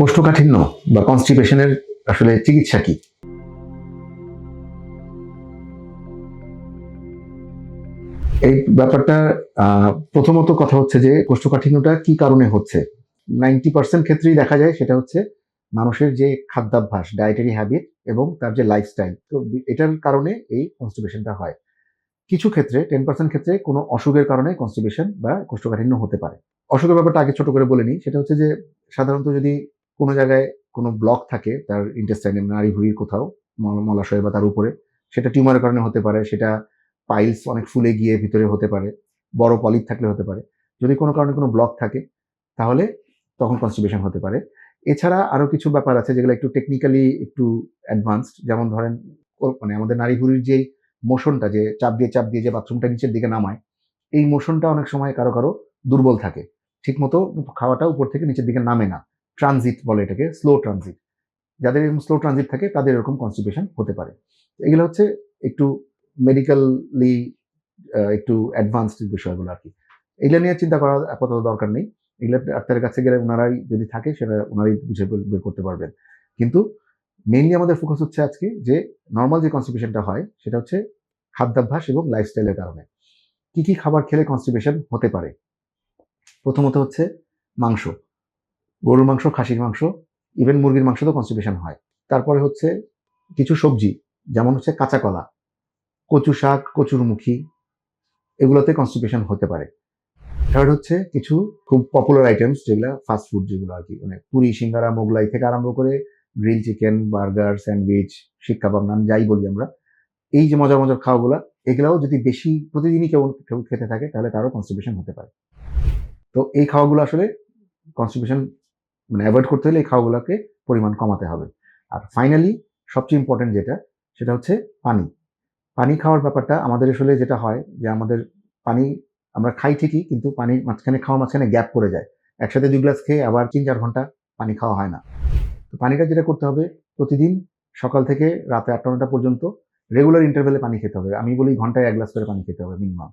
কোষ্ঠকাঠিন্য বা কনস্টিপেশনের আসলে চিকিৎসা কি? এই ব্যাপারটা প্রথমত কথা হচ্ছে যে কোষ্ঠকাঠিন্যটা কি কারণে হচ্ছে? নাইনটি পার্সেন্ট ক্ষেত্রেই দেখা যায় সেটা হচ্ছে মানুষের যে খাদ্যাভ্যাস ডায়েটারি হ্যাবিট এবং তার যে লাইফস্টাইল তো এটার কারণে এই কনস্টিপেশনটা হয়। কিছু ক্ষেত্রে টেন পার্সেন্ট ক্ষেত্রে কোনো অসুখের কারণে কনস্টিপেশন বা কোষ্ঠকাঠিন্য হতে পারে। অসুখের ব্যাপারটা আগে ছোট করে বলে নিই। সেটা হচ্ছে যে সাধারণত যদি কোনো জায়গায় কোনো ব্লক থাকে, তার ইন্টেস্টাইনে নারী ভুঁড়ির কোথাও, মল- মলাশয় বা তার উপরে, সেটা টিউমারের কারণে হতে পারে, সেটা পাইলস অনেক ফুলে গিয়ে ভিতরে হতে পারে, বড় পলিপ থাকলে হতে পারে। যদি কোনো কারণে কোনো ব্লক থাকে, তাহলে তখন কনস্টিপেশন হতে পারে। এছাড়া আরও কিছু ব্যাপার আছে যেগুলো একটু টেকনিক্যালি একটু অ্যাডভান্সড যেমন ধরেন মানে আমাদের নারী ভুঁড়ির যেই মোশনটা যে চাপ দিয়ে চাপ দিয়ে যে বাথরুমটা নিচের দিকে নামায়, এই মোশনটা অনেক সময় কারও কারও দুর্বল থাকে। ঠিকমতো খাওয়াটা উপর থেকে নিচের দিকে নামে না। ট্রানজিট বলে এটাকে, স্লো ট্রানজিট। যাদের এরকম স্লো ট্রানজিট থাকে, তাদের এরকম কনস্টিপেশন হতে পারে। এগুলো হচ্ছে একটু মেডিকেলি একটু অ্যাডভান্সড বিষয়গুলো আর কি। এগুলো নিয়ে চিন্তা করার আপাতত দরকার নেই। এগুলো ডাক্তারের কাছে গেলে ওনারাই যদি থাকে, সেটা ওনারাই বুঝে বের করতে পারবেন। কিন্তু মেইনলি আমাদের ফোকাস হচ্ছে আজকে যে নর্মাল যে কনস্টিপেশনটা হয়, সেটা হচ্ছে খাদ্যাভ্যাস এবং লাইফস্টাইলের কারণে। কি কি খাবার খেলে কনস্টিপেশন হতে পারে? প্রথমত হচ্ছে মাংস। গরুর মাংস, খাসির মাংস ইভেন মুরগির মাংস তো কনস্টিপেশন হয়। তারপরে হচ্ছে কিছু সবজি, যেমন হচ্ছে কাঁচা কলা, কচু শাক কচুরমুখী এগুলোতে কনস্টিপেশন হতে পারে। থার্ড হচ্ছে কিছু খুব পপুলার আইটেমস যেগুলো ফাস্ট ফুড যেগুলো আর কি মানে পুরি, সিঙ্গারা, মোগলাই থেকে আরম্ভ করে গ্রিল চিকেন বার্গার স্যান্ডউইচ শিক কাবাব নান যাই বলি আমরা, এই যে মজার মজার খাওয়াগুলো, এগুলাও যদি বেশি প্রতিদিনই কেউ কেউ খেতে থাকে, তাহলে তারও কনস্টিপেশন হতে পারে। তো এই খাওয়াগুলো আসলে কনস্টিপেশন মানে অ্যাভয়েড করতে হলে এই খাওয়াগুলোকে পরিমাণ কমাতে হবে। আর ফাইনালি সবচেয়ে ইম্পর্টেন্ট যেটা, সেটা হচ্ছে পানি। পানি খাওয়ার ব্যাপারটা আমাদের আসলে যেটা হয় যে আমাদের পানি আমরা খাই ঠিকই, কিন্তু পানি মাঝখানে খাওয়ার মাঝখানে গ্যাপ করে যায়। একসাথে দুই গ্লাস খেয়ে আবার তিন চার ঘণ্টা পানি খাওয়া হয় না। তো পানিটা যেটা করতে হবে, প্রতিদিন সকাল থেকে রাতে আটটা নটা পর্যন্ত রেগুলার ইন্টারভেলে পানি খেতে হবে। আমি বলি ঘন্টায় এক গ্লাস করে পানি খেতে হবে মিনিমাম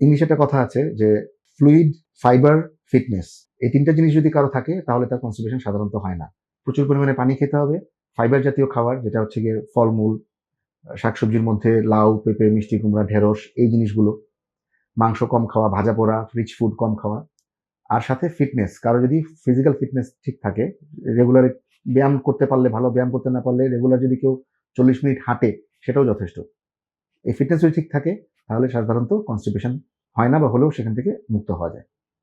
ইংলিশে একটা কথা আছে যে ফ্লুইড ফাইবার ফিটনেস এই তিনটা জিনিস যদি কারও থাকে, তাহলে তার কনস্টিপেশন সাধারণত হয় না। প্রচুর পরিমাণে পানি খেতে হবে। ফাইবার জাতীয় খাবার, যেটা হচ্ছে গিয়ে ফলমূল শাকসবজির মধ্যে লাউ, পেঁপে, মিষ্টি, কুমড়া, ঢেঁড়স, এই জিনিসগুলো। মাংস কম খাওয়া, ভাজা পোড়া রিচ ফুড কম খাওয়া। আর সাথে ফিটনেস কারও যদি ফিজিক্যাল ফিটনেস ঠিক থাকে রেগুলার ব্যায়াম করতে পারলে ভালো, ব্যায়াম করতে না পারলে রেগুলার যদি কেউ চল্লিশ মিনিট হাঁটে, সেটাও যথেষ্ট। এই ফিটনেস যদি ঠিক থাকে, তাহলে সাধারণত কনস্টিপেশন হয় না বা হলেও সেখান থেকে মুক্ত হওয়া যায়।